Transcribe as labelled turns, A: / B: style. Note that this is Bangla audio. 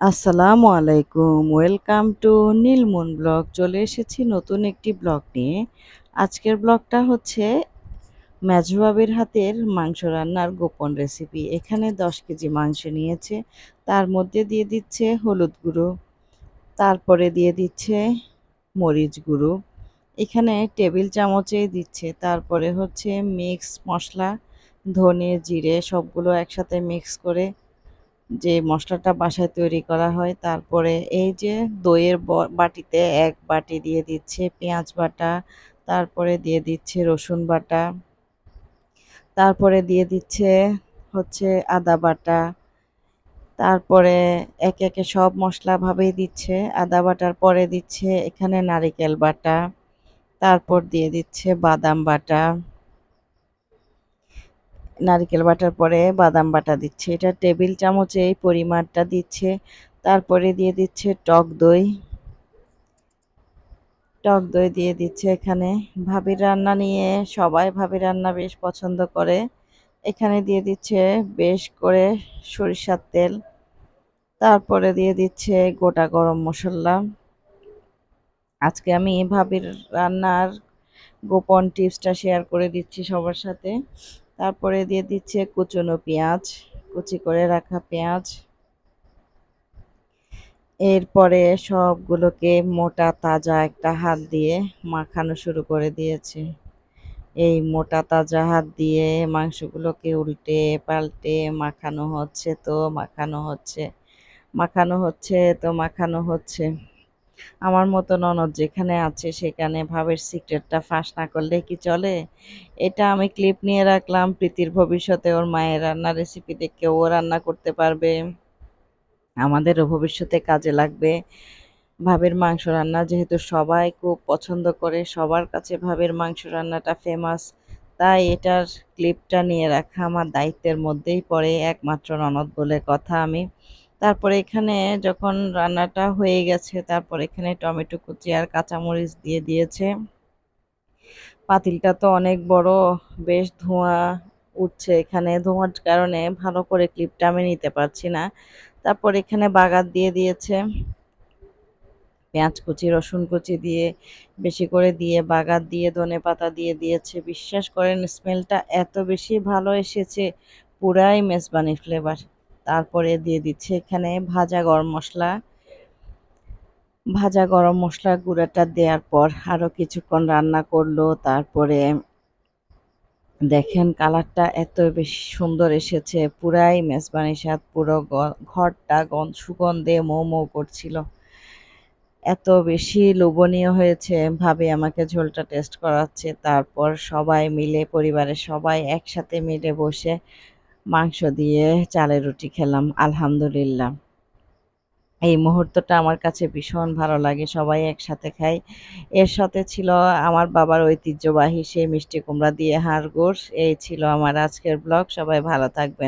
A: আসসালামু আলাইকুম। Welcome to Neelmoon blog. চলে এসেছি নতুন একটি ব্লগ নিয়ে। আজকের ব্লগটা হচ্ছে মেজবাবির হাতের মাংস রান্নার গোপন রেসিপি। এখানে দশ কেজি মাংস নিয়েছে। তার মধ্যে দিয়ে দিচ্ছে হলুদ গুঁড়ো। তারপরে দিয়ে দিচ্ছে মরিচ গুঁড়ো। এখানে টেবিল চামচে দিচ্ছে। তারপরে হচ্ছে মিক্স মশলা, ধনে, জিরে সবগুলো একসাথে মিক্স করে যে মশলাটা বাসায় তৈরি করা হয়, তারপরে এই যে দইয়ের বাটিতে এক বাটি দিয়ে দিচ্ছে পেঁয়াজ বাটা, তারপরে দিয়ে দিচ্ছে রসুন বাটা, তারপরে দিয়ে দিচ্ছে হচ্ছে আদা বাটা, তারপরে একে একে সব মশলা ভাবেই দিচ্ছে, আদা বাটার পরে দিচ্ছে এখানে নারিকেল বাটা, তারপর দিয়ে দিচ্ছে বাদাম বাটা। নারকেল বাটার পরে বাদাম বাটা দিচ্ছে। এটা টেবিল চামচে এই পরিমাণটা দিচ্ছে। তারপরে দিয়ে দিচ্ছে টক দই। টক দই দিয়ে দিচ্ছে এখানে। ভাবির রান্না নিয়ে সবাই ভাবি রান্না বেশ পছন্দ করে। এখানে দিয়ে দিচ্ছে বেশ করে সরিষার তেল। তারপরে দিয়ে দিচ্ছে গোটা গরম মশলা। আজকে আমি ভাবির রান্নার গোপন টিপসটা শেয়ার করে দিচ্ছি সবার সাথে। তারপরে দিয়ে দিচ্ছে কুচনো পেঁয়াজ, কুচি করে রাখা পেঁয়াজ। এরপরে সবগুলোকে মোটা তাজা একটা হাত দিয়ে মাখানো শুরু করে দিয়েছে। এই মোটা তাজা হাত দিয়ে মাংসগুলোকে উল্টে পাল্টে মাখানো হচ্ছে তো মাখানো হচ্ছে মাখানো হচ্ছে তো মাখানো হচ্ছে। আমার মতো ননদ যেখানে আছে সেখানে ভাবের সিক্রেটটা ফাঁস না করলে কি চলে? এটা আমি ক্লিপ নিয়ে রাখলাম, প্রীতির ভবিষ্যতে ওর মায়ের রান্না রেসিপি দেখে ও রান্না করতে পারবে। আমাদেরও ভবিষ্যতে কাজে লাগবে। ভাবের মাংস রান্না যেহেতু সবাই খুব পছন্দ করে, সবার কাছে ভাবের মাংস রান্নাটা ফেমাস তাই এটার ক্লিপটা নিয়ে রাখা আমার দায়িত্বের মধ্যেই পড়ে একমাত্র ননদ বলে কথা আমি। তারপরে এখানে যখন রান্নাটা হয়ে গেছে, তারপর এখানে টমেটো কুচি আর কাঁচামরিচ দিয়ে দিয়েছে। পাতিলটা তো অনেক বড়, বেশ ধোঁয়া উঠছে এখানে। ধোঁয়ার কারণে ভালো করে ক্লিপটা আমি নিতে পারছি না। তারপর এখানে বাগার দিয়ে দিয়েছে। পেঁয়াজ কুচি, রসুন কুচি দিয়ে বেশি করে দিয়ে বাগার দিয়ে, ধনে পাতা দিয়ে দিয়েছে। বিশ্বাস করেন, স্মেলটা এত বেশি ভালো এসেছে, পুরাই মেজবানি ফ্লেভার তারপরে দিয়ে দিচ্ছে এখানে ভাজা গরম মশলা। ভাজা গরম মশলা গুঁড়াটা দেওয়ার পর আরও কিছুক্ষণ রান্না করল, তারপরে দেখেন কালারটা এত বেশি সুন্দর এসেছে, পুরাই মেজবানি স্বাদ পুরো ঘরটা সুগন্ধে মৌ মৌ করছিল। এত বেশি লোভনীয় হয়েছে, ভাবে আমাকে ঝোলটা টেস্ট করাচ্ছে, তারপর সবাই মিলে, পরিবারের সবাই একসাথে মিলে বসে মাংস দিয়ে চালের রুটি খেলাম, আলহামদুলিল্লাহ। এই মুহূর্তটা আমার কাছে ভীষণ ভালো লাগে, সবাই একসাথে খাই। এর সাথে ছিল আমার বাবার ঐতিহ্যবাহী সেই মিষ্টি কুমড়া দিয়ে হাড় গোস এই ছিল আমার আজকের ব্লগ, সবাই ভালো থাকবেন।